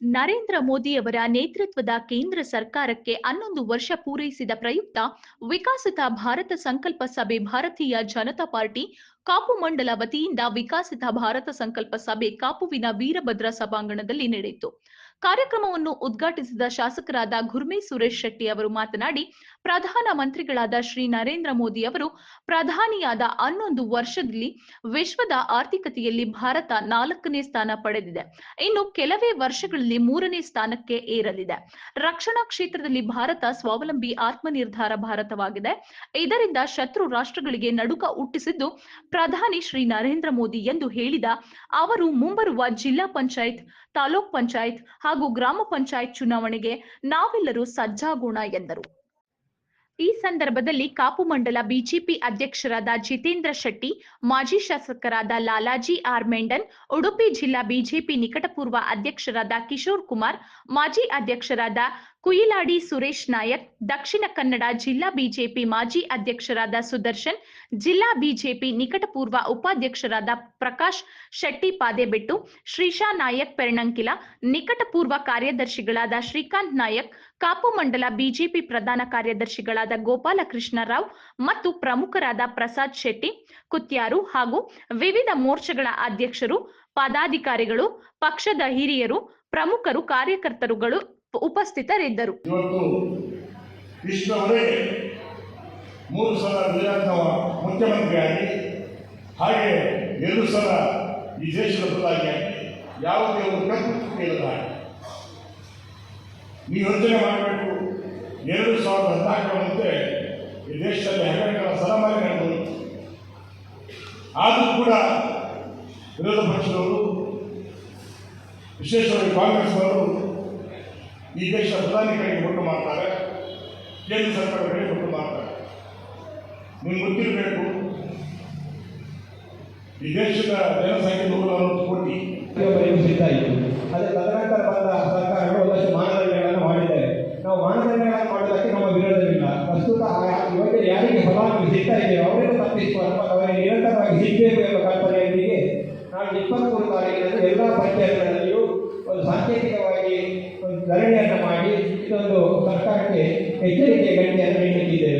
ನರೇಂದ್ರ ಮೋದಿ ಅವರ ನೇತೃತ್ವದ ಕೇಂದ್ರ ಸರ್ಕಾರಕ್ಕೆ ಹನ್ನೊಂದು ವರ್ಷ ಪೂರೈಸಿದ ಪ್ರಯುಕ್ತ ವಿಕಸಿತ ಭಾರತ ಸಂಕಲ್ಪ ಸಭೆ ಭಾರತೀಯ ಜನತಾ ಪಾರ್ಟಿ ಕಾಪು ಮಂಡಲ ವತಿಯಿಂದ ವಿಕಸಿತ ಭಾರತ ಸಂಕಲ್ಪ ಸಭೆ ಕಾಪುವಿನ ವೀರಭದ್ರ ಸಭಾಂಗಣದಲ್ಲಿ ನಡೆಯಿತು. ಕಾರ್ಯಕ್ರಮವನ್ನು ಉದ್ಘಾಟಿಸಿದ ಶಾಸಕರಾದ ಗುರ್ಮಿ ಸುರೇಶ್ ಶೆಟ್ಟಿ ಅವರು ಮಾತನಾಡಿ, ಪ್ರಧಾನ ಮಂತ್ರಿಗಳಾದ ಶ್ರೀ ನರೇಂದ್ರ ಮೋದಿ ಅವರು ಪ್ರಧಾನಿಯಾದ ಹನ್ನೊಂದು ವರ್ಷದಲ್ಲಿ ವಿಶ್ವದ ಆರ್ಥಿಕತೆಯಲ್ಲಿ ಭಾರತ ನಾಲ್ಕನೇ ಸ್ಥಾನ ಪಡೆದಿದೆ. ಇನ್ನು ಕೆಲವೇ ವರ್ಷಗಳಲ್ಲಿ ಮೂರನೇ ಸ್ಥಾನಕ್ಕೆ ಏರಲಿದೆ. ರಕ್ಷಣಾ ಕ್ಷೇತ್ರದಲ್ಲಿ ಭಾರತ ಸ್ವಾವಲಂಬಿ ಆತ್ಮನಿರ್ಧಾರ ಭಾರತವಾಗಿದೆ. ಇದರಿಂದ ಶತ್ರು ರಾಷ್ಟ್ರಗಳಿಗೆ ನಡುಕ ಹುಟ್ಟಿಸಿದ್ದು ಪ್ರಧಾನಿ ಶ್ರೀ ನರೇಂದ್ರ ಮೋದಿ ಎಂದು ಹೇಳಿದ ಅವರು ಮುಂಬರುವ ಜಿಲ್ಲಾ ಪಂಚಾಯತ್, ತಾಲೂಕ್ ಪಂಚಾಯತ್ ಹಾಗೂ ಗ್ರಾಮ ಪಂಚಾಯತ್ ಚುನಾವಣೆಗೆ ನಾವೆಲ್ಲರೂ ಸಜ್ಜಾಗೋಣ ಎಂದರು. ಈ ಸಂದರ್ಭದಲ್ಲಿ ಕಾಪು ಮಂಡಲ ಬಿಜೆಪಿ ಅಧ್ಯಕ್ಷರಾದ ಜಿತೇಂದ್ರ ಶೆಟ್ಟಿ, ಮಾಜಿ ಶಾಸಕರಾದ ಲಾಲಾಜಿ ಆರ್ ಮೆಂಡನ್, ಉಡುಪಿ ಜಿಲ್ಲಾ ಬಿಜೆಪಿ ನಿಕಟಪೂರ್ವ ಅಧ್ಯಕ್ಷರಾದ ಕಿಶೋರ್ ಕುಮಾರ್, ಮಾಜಿ ಅಧ್ಯಕ್ಷರಾದ ಕುಯಿಲಾಡಿ ಸುರೇಶ್ ನಾಯಕ್, ದಕ್ಷಿಣ ಕನ್ನಡ ಜಿಲ್ಲಾ ಬಿಜೆಪಿ ಮಾಜಿ ಅಧ್ಯಕ್ಷರಾದ ಸುದರ್ಶನ್, ಜಿಲ್ಲಾ ಬಿಜೆಪಿ ನಿಕಟಪೂರ್ವ ಉಪಾಧ್ಯಕ್ಷರಾದ ಪ್ರಕಾಶ್ ಶೆಟ್ಟಿ ಪಾದೆಬೆಟ್ಟು ಶ್ರೀಶಾ ನಾಯಕ್ ಪೆರ್ಣಂಕಿಲ, ನಿಕಟಪೂರ್ವ ಕಾರ್ಯದರ್ಶಿಗಳಾದ ಶ್ರೀಕಾಂತ್ ನಾಯಕ್, ಕಾಪು ಮಂಡಲ ಬಿಜೆಪಿ ಪ್ರಧಾನ ಕಾರ್ಯದರ್ಶಿಗಳಾದ ಗೋಪಾಲಕೃಷ್ಣ ರಾವ್ ಮತ್ತು ಪ್ರಮುಖರಾದ ಪ್ರಸಾದ್ ಶೆಟ್ಟಿ, ಕುತ್ಯಾರು ಹಾಗೂ ವಿವಿಧ ಮೋರ್ಚಾಗಳ ಅಧ್ಯಕ್ಷರು, ಪದಾಧಿಕಾರಿಗಳು, ಪಕ್ಷದ ಹಿರಿಯರು, ಪ್ರಮುಖರು, ಕಾರ್ಯಕರ್ತರುಗಳು ಉಪಸ್ಥಿತರಿದ್ದರು. ಮೂರು ಸಲ ಗುಜರಾತ್ನ ಮುಖ್ಯಮಂತ್ರಿಯಾಗಿ, ಹಾಗೆ ಎರಡು ಸಲ ಈ ದೇಶದ ಪ್ರಧಾನಿಯಾಗಿ ಯಾವುದೇ ಒಂದು ಚುಕ್ಕೆ ಇಲ್ಲದ ಹಾಗೆ ನೀವು ಯೋಚನೆ ಮಾಡಬೇಕು, ಎರಡು ಸಾವಿರದ ಹದಿನಾಲ್ಕರಂತೆ ಈ ದೇಶದಲ್ಲಿ ಹಗರಣಗಳ ಸರಮಾಲೆ ನಡೆದು ಆದರೂ ಕೂಡ ವಿರೋಧ ಪಕ್ಷದವರು, ವಿಶೇಷವಾಗಿ ಕಾಂಗ್ರೆಸ್ನವರು ಈ ದೇಶ ಪ್ರಧಾನಿ ಕಡೆಗೆ ಒಟ್ಟು ಮಾಡ್ತಾರೆ, ಕೇಂದ್ರ ಸರ್ಕಾರ ಕಡೆಗೆ ಒಟ್ಟು ಮಾಡ್ತಾರೆ. ನಿಮ್ಗೆ ಗೊತ್ತಿರಬೇಕು, ಈ ದೇಶದ ಜನಸಂಖ್ಯೆ ನೂರ ಅರವತ್ತು ಕೋಟಿ. ಇತ್ತು ಅದೇ ತದನಂತರ ಬಂದ ಸರ್ಕಾರಗಳು ಒಂದಷ್ಟು ಮಾನದಂಡಗಳನ್ನು ಮಾಡಿದ್ದಾರೆ ನಾವು ಮಾನದಂಡಗಳನ್ನು ಮಾಡೋದಕ್ಕೆ ನಮ್ಮ ವಿರೋಧವಿಲ್ಲ. ಪ್ರಸ್ತುತ ಯೋಜನೆ ಯಾರಿಗೆ ಫಲಾನುಭವಿ ಸಿಗ್ತಾ ಇದೆಯೋ ಅವರನ್ನು ತಪ್ಪಿಸುವ ಅಥವಾ ಅವರಿಗೆ ನಿರಂತರವಾಗಿ ಸಿಗಬೇಕು ಎಂಬ ಕಲ್ಪನೆಯೊಂದಿಗೆ ನಾವು ಇಪ್ಪತ್ಮೂರು ತಾರೀಕಿನಲ್ಲಿ ಎಲ್ಲ ಒಂದು ಪ್ರಯತ್ನವನ್ನು ಮಾಡಿ ಇದೊಂದು ಸರ್ಕಾರಕ್ಕೆ ಎಚ್ಚರಿಕೆಯ ಗಂಟೆಯನ್ನು ನೀಡುತ್ತಿದ್ದೇವೆ